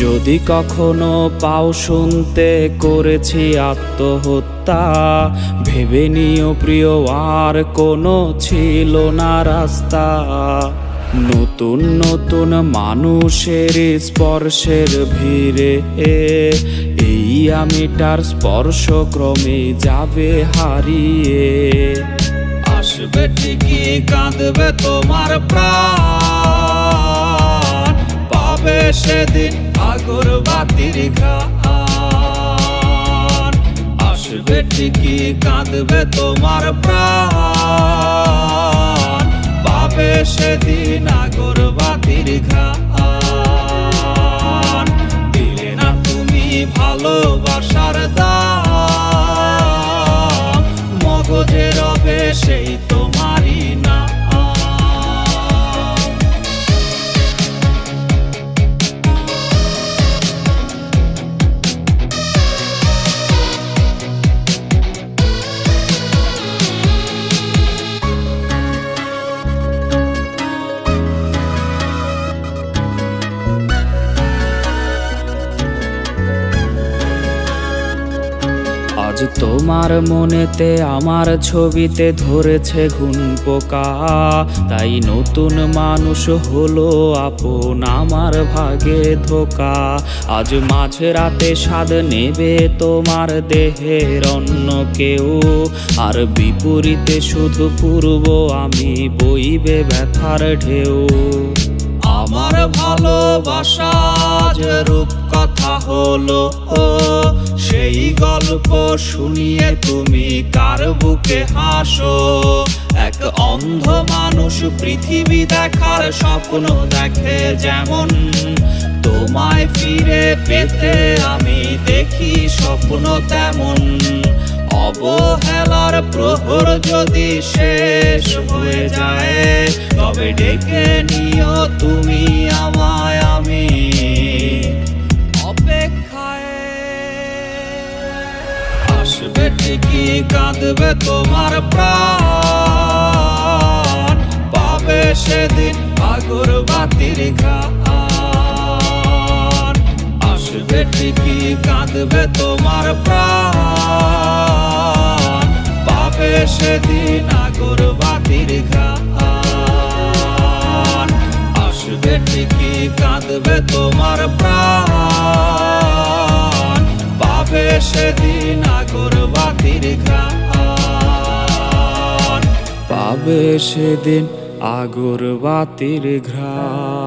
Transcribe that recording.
যদি কখনো পাও শুনতে করেছি আত্মহত্যা, ভেবে নিও প্রিয়, আর কোনো ছিল না রাস্তা। নতুন নতুন মানুষের স্পর্শের ভিড়ে, এই আমিটার স্পর্শ ক্রমে যাবে হারিয়ে। আসবে ঠিকই, কাঁদবে তোমার প্রাণ, পাবে সেদিন ঘ্রাণ আসবে ঠিকই, কাঁদবে তোমার প্রাণ। পাবে সেদিন আগর বাতির ঘ্রাণ। দিলে না তুমি ভালোবাসার দাম। মগজে রবে সেই তোমারই আজ তোমার মনেতে আমার ছবিতে ধরেছে ঘুন পোকা। তাই নতুন মানুষ হলো আপন আমার ভাগে ধোকা। আজ মাঝে রাতে স্বাদ নেবে তোমার দেহের অন্য কেউ। আর বিপরীতে শুধু পূর্ব আমি বইবে ব্যথার ঢেউ। ভালোবাসা রূপ কথা হলো, ও সেই গল্প শুনিয়ে তুমি কার বুকে হাসো? এক অন্ধ মানুষ পৃথিবী দেখার স্বপ্ন দেখে যেমন, তোমায় ফিরে পেতে আমি দেখি স্বপ্ন তেমন। অবহেলার প্রহর যদি শেষ হয়ে যায়, তবে ডেকে নিও তুমি ঠিকই কাঁদবে তোমার প্রাণ পাবে সেদিন আগর বাতির ঘ্রাণ আসবে ঠিকই কাঁদবে তোমার প্রাণ পাবে সেদিন আগর বাতির ঘ্রাণ আসবে ঠিকই কাঁদবে তোমার প্রাণ সেদিন আগর বাতির ঘ্রাণ পাবে সেদিন আগর বাতির ঘ্রাণ।